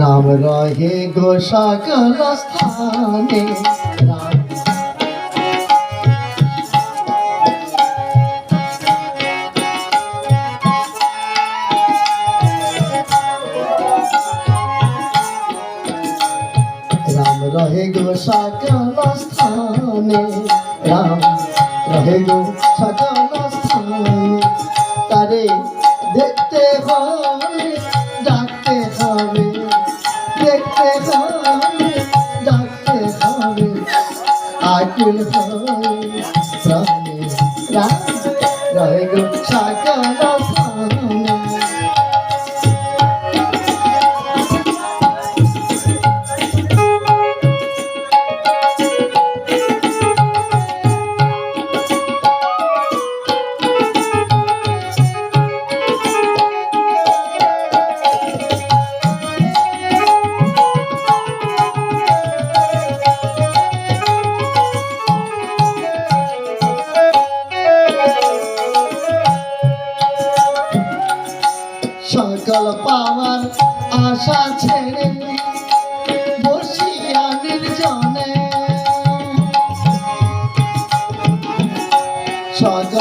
রাম রহে গো সকল স্থানে। রাম রহে গো স্থানে, রাম রহে স্থানে। তারে দেখতে হবে আকুল হবে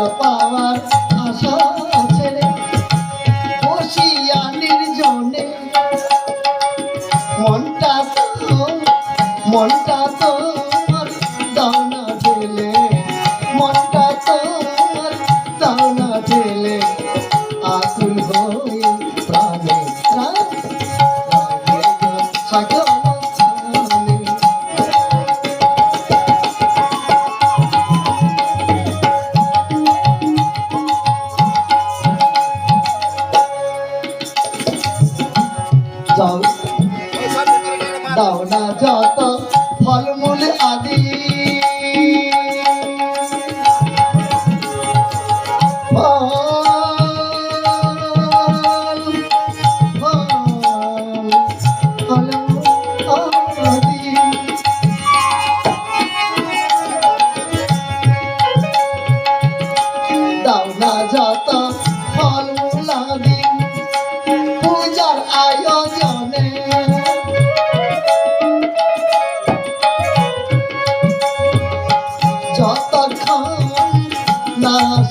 সকল পাওয়ার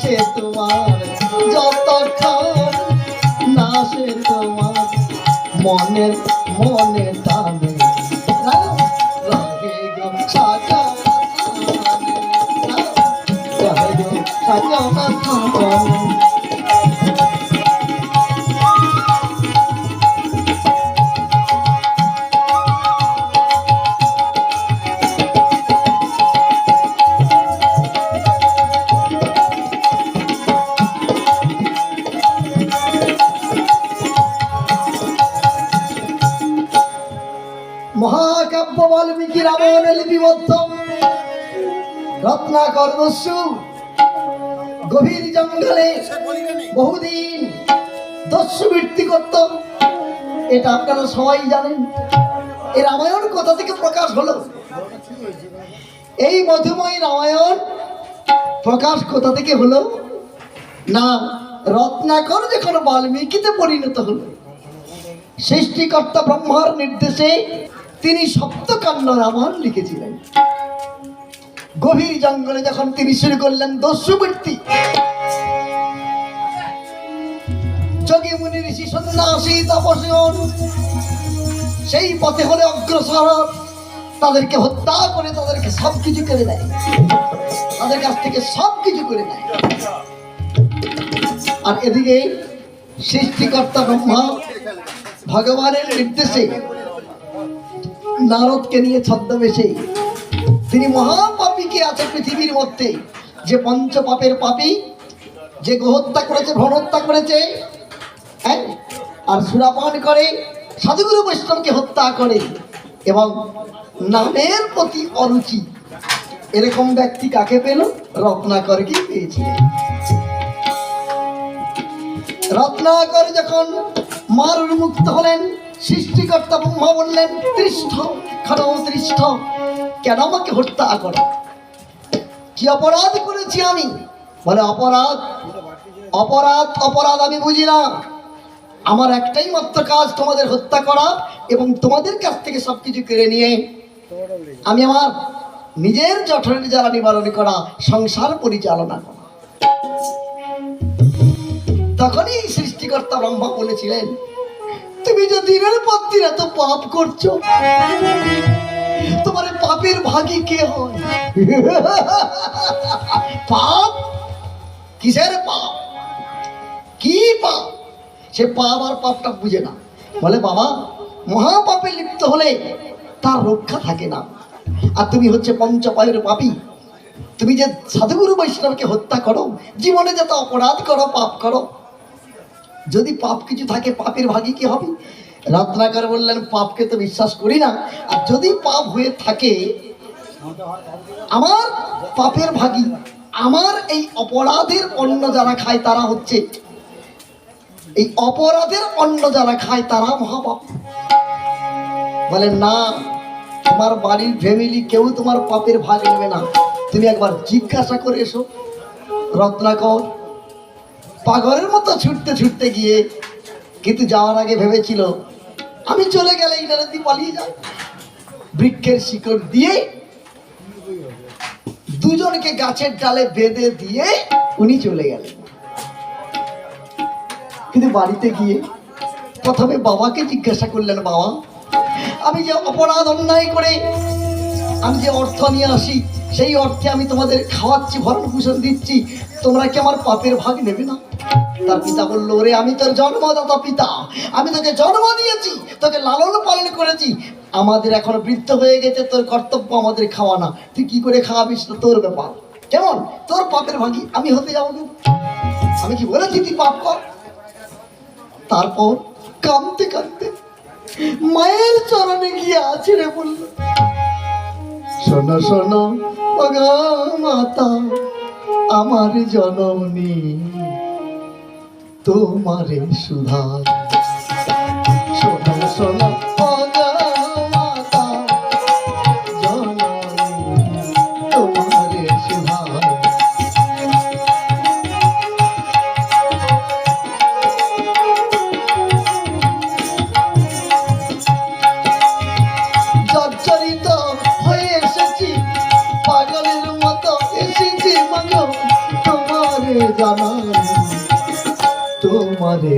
সে তোমার যতক্ষণ না সে তোমার মনের মনে টানে। রত্নাকর দস্যু গভীর জঙ্গলে বহুদিন দস্যু বৃত্তি করত। এটা আপনারা সবাই জানেন। এই রামায়ণ কোথা থেকে প্রকাশ হলো? এই মধুময় রামায়ণ প্রকাশ কোথা থেকে হলো? না, রত্নাকর যখন বাল্মীকিতে পরিণত হলো, সৃষ্টিকর্তা ব্রহ্মার নির্দেশে তিনি সপ্তকাণ্ড রামায়ণ লিখেছিলেন। গভীর জঙ্গলে যখন তিনি শুরু করলেন দস্যুবৃত্তি যোগী মুনি ঋষি সন্ন্যাসী তপসীগণ সেই পথে হলে অগ্রসর তাদেরকে হত্যা করে তাদেরকে সব কিছু করে দেয়। তাদের কাছ থেকে সব কিছু করে দেয়। আর এদিকে সৃষ্টিকর্তা ব্রহ্মা ভগবানের নির্দেশে নারদকে নিয়ে ছদ্মবেশে তিনি মহাপাপীকে আছে পৃথিবীর মধ্যে? যে পঞ্চ পাপের পাপী, যে গোহত্যা করেছে ভ্রণহত্যা করেছে হ্যাঁ? আর সুরাপান করে, সাধুগুরু বৈষ্ণবকে হত্যা করে এবং নামের প্রতি অরুচি। এরকম ব্যক্তি কাকে পেল? রত্নাকরকে পেয়েছে। রত্নাকর যখন মার উন্মুক্ত হলেন, সৃষ্টিকর্তা ব্রহ্মা বললেন তৃষ্ঠ খানো তৃষ্ঠ কেন আমাকে হত্যা করো? কি অপরাধ করেছি আমি? বলে অপরাধ অপরাধ অপরাধ আমি বুঝি আমার একটাই মাত্র কাজ তোমাদের হত্যা করা এবং তোমাদের কাছ থেকে সবকিছু কেড়ে নিয়ে আমি আমার নিজের জঠরের জ্বালা নিবারণ করা, সংসার পরিচালনা করা। তখনই সৃষ্টিকর্তা ব্রহ্মা বলেছিলেন, তুমি যে দিনের পর দিন এত পাপ করছ, তোমার পাপের ভাগী কে হয়? পাপ? কিসের পাপ? কি পাপ? সে পাপ আর পাপটা বুঝে না। বলে, বাবা, মহাপাপে লিপ্ত হলে তার রক্ষা থাকে না। আর তুমি হচ্ছে পঞ্চপায়ের পাপী। তুমি যে সাধুগুরু বৈষ্ণবকে হত্যা করো, জীবনে যত অপরাধ করো, পাপ করো, যদি পাপ কিছু থাকে, পাপের ভাগী কি হবে? রত্নাকর বললেন, পাপকে তো বিশ্বাস করি না। আর যদি পাপ হয়ে থাকে, আমার পাপের ভাগী, আমার এই অপরাধের অন্ন যারা খায় তারা হচ্ছে, এই অপরাধের অন্ন যারা খায় তারা মহাপাপ। বলে, না, তোমার বাড়ির ফ্যামিলি কেউ তোমার পাপের ভাগ নেবে না। তুমি একবার জিজ্ঞাসা করে এসো। রত্নাকর পাগলের মতো ছুটতে ছুটতে গিয়ে কিন্তু যাওয়ার আগে ভেবেছিল, আমি চলে গেলে ইনারদি পালিয়ে যায় বৃক্ষের শিকড় দিয়ে দুজনকে গাছের ডালে বেঁধে দিয়ে উনি চলে গেলেন। কিন্তু বাড়িতে গিয়ে প্রথমে বাবাকে জিজ্ঞাসা করলেন, বাবা, আমি যে অপরাধ অন্যায় করে আমি যে অর্থ নিয়ে আসি, সেই অর্থে আমি তোমাদের খাওয়াচ্ছি, ভরণ পোষণ দিচ্ছি। তোমরা কি আমার পাপের ভাগ নেবে না? তার পিতা বলল, ওরে, আমি তোর জন্মদাতা পিতা। আমি তোকে জন্ম দিয়েছি, তোকে লালন পালন করেছি। আমাদের এখন বৃদ্ধ হয়ে গেছে, তোর কর্তব্য আমাদের খাওয়ানা তুই কি করে খাওয়াবিস তো তোর ব্যাপার? কেমন? তোর পাপের ভাগি আমি হতে যাব না। আমি কি বলেছি, তুই পাপ কর? তারপর কাঁদতে কাঁদতে মায়ের চরণে গিয়ে আছে রে বলল শোনো শোনো মাতা আমার জননী তোমারে সুধার। শোনো শোনো জানাই তোমারে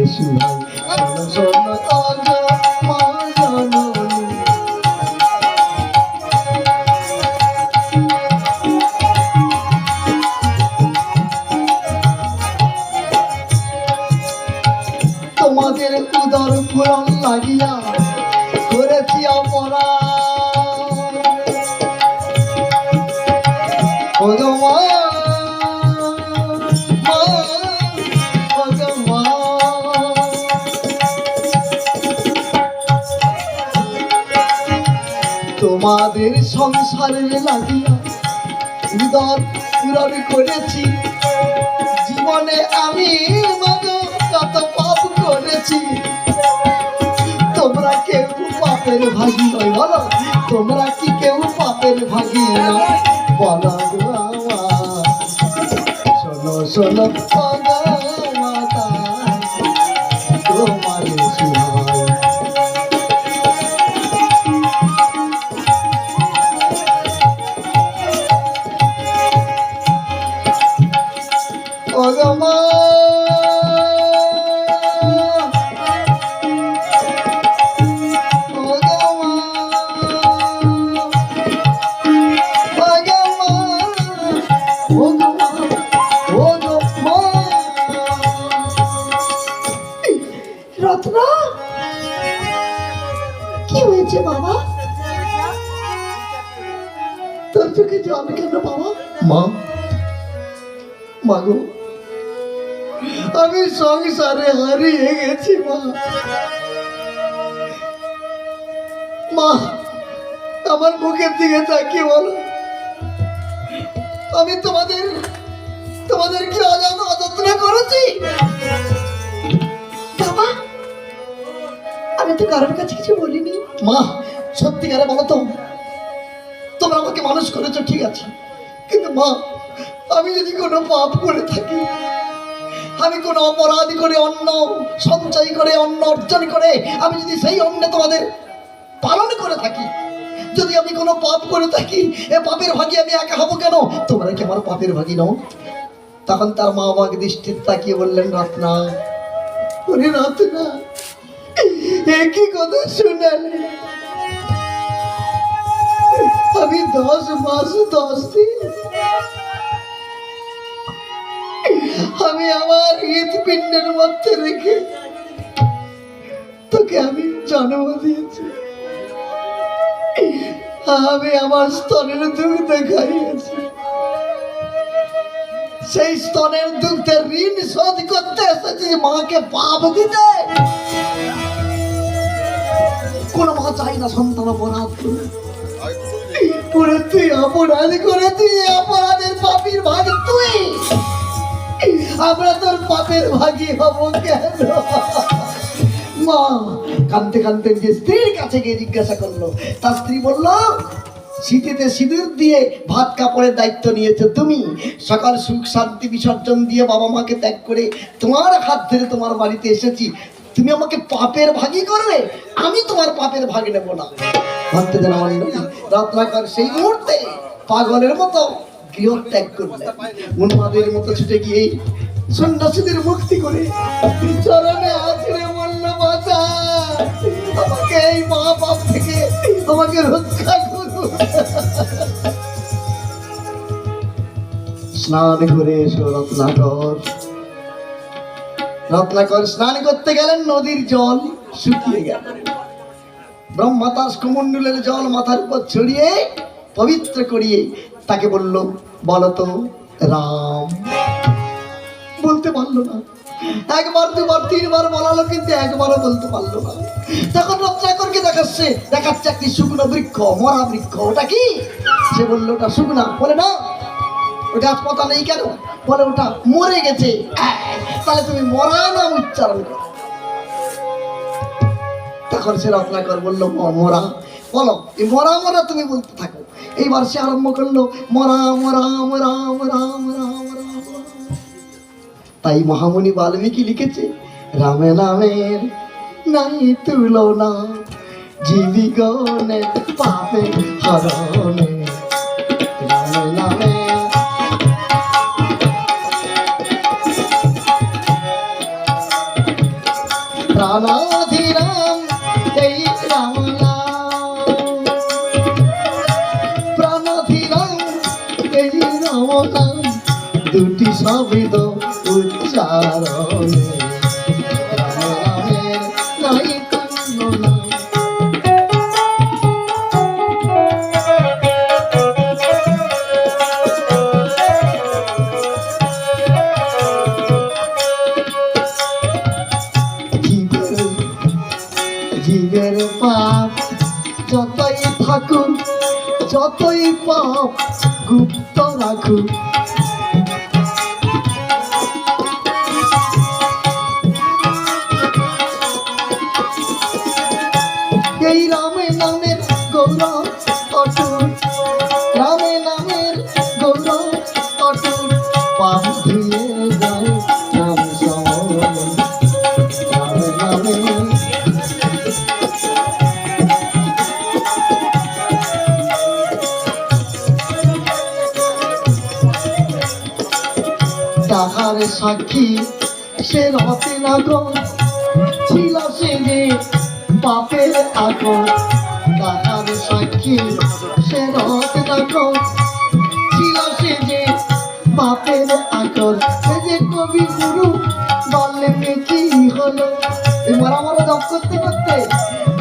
তোমাদের উদর পূরণ লাগিয়া করেছি অপরাধ। ওগো মা, তোমাদের সংসারের লাগিয়া পূরণ করেছি। জীবনে আমি কত পাপ করেছি। তোমরা কেউ পাপের ভাগি নয়, বলো। তোমরা কি কেউ পাপের ভাগি নয়? বলো। শোনো শোনো সংসারে হারিয়ে গেছি মা। মা আমার মুখের দিকে তাকিয়ে বলো। আমি তোমাদের তোমাদের কি অজান অযত্ন করেছি। বাবা আমি তো কারোর কাছে কিছু বলিনি। মা সত্যিকারে বলো তো তোমরা আমাকে মানুষ করেছ ঠিক আছে। কিন্তু মা আমি যদি কোনো পাপ করে থাকি আমি কোনো অপরাধ করে অন্ন সঞ্চয় করে, অন্ন অর্জন করে, আমি যদি সেই অন্নে তোমাদের পালন করে থাকি, যদি আমি কোনো পাপ করে থাকি, এ পাপের ভাগি আমি একা হব কেন? তোমরা কি আমার পাপের ভাগি নও? তখন তার মা আমাকে দৃষ্টির তাকিয়ে বললেন, রত্না, ওরে রত্না, একই কথা শুনালে আমি দশ মাস দশ দিন আমি আমার হৃদপিণ্ডের মধ্যে রেখে তোকে আমি জন্ম দিয়েছি। আমি আমার স্তনের দুগ্ধ খাইয়েছি সেই স্তনের দুগ্ধের ঋণ শোধ করতে এসেছি মাকে পাপ দিতে। কোন মা চাই না সন্তান অপরাধ করে তুই অপরাধ করে তুই আমরা তোর পাপের ভাগি হব কেন? মা কানতে কানতে যে স্ত্রীর কাছে গিয়ে জিজ্ঞাসা করল, তার স্ত্রী বলল, শীতেতে সিঁদুর দিয়ে ভাত কাপড়ের দায়িত্ব নিয়েছো তুমি। সকাল সুখ শান্তি বিসর্জন দিয়ে বাবা মাকে ত্যাগ করে তোমার হাত ধরে তোমার বাড়িতে এসেছি। তুমি আমাকে পাপের ভাগি করবে? আমি তোমার পাপের ভাগ নেব না। রত্নাকর সেই মুহূর্তে পাগলের মতো গৃহত্যাগ করলেন উন্মাদের মতো ছুটে গিয়ে সন্ন্যাসীদের মুক্তি করে চরণে আমাকে এই মা বাপ থেকে আমাকে রক্ষা স্নান করে এসো রত্নাকর। রত্নাকর স্নান করতে গেলেন নদীর জল শুকিয়ে গেল। ব্রহ্মাতাস কুমণ্ডলের জল মাথার উপর ছড়িয়ে পবিত্র করিয়ে তাকে বলল, বলতো, রাম। বলতে পারল না। একবার, দুবার, তিনবার বলালো, কিন্তু একবারও বলতে পারল না। তখন রত্নাকরকে দেখাচ্ছে দেখাচ্ছে একটি শুকনো বৃক্ষ, মরা বৃক্ষ, ওটা কি? সে বলল, ওটা শুকনা, বলে না। ওটা হাসপাতাল নেই কেন? বলে, ওটা মরে গেছে। তাহলে তুমি মরা নাম উচ্চারণ করো? তখন সে রত্নাকর বলল "ম- মরা বলো এই মরা মরা তুমি বলতে থাকো। এইবার সে আরম্ভ করল, মরা মরা মরা মরা মরা। তাই মহামণি বাল্মীকি লিখেছে, রামে নামের নাই তুলনা জীবিগণে পাপে হরণে। রামে নামে প্রাণাধিরাম শব্দ উচ্চারণে। জীবের পাপ যতই থাকুক সাক্ষী সে রতে লাগন ছিল সে যে পাপের আগন তাহার সাক্ষী সে রতে লাগন ছিল সে যে পাপের আগন সে যে কবি গুরু বললেন কি হলো এই মরা মরা জপ করতে করতে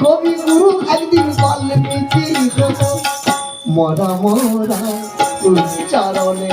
কবি গুরু একদিন মরা মরা উচ্চারণে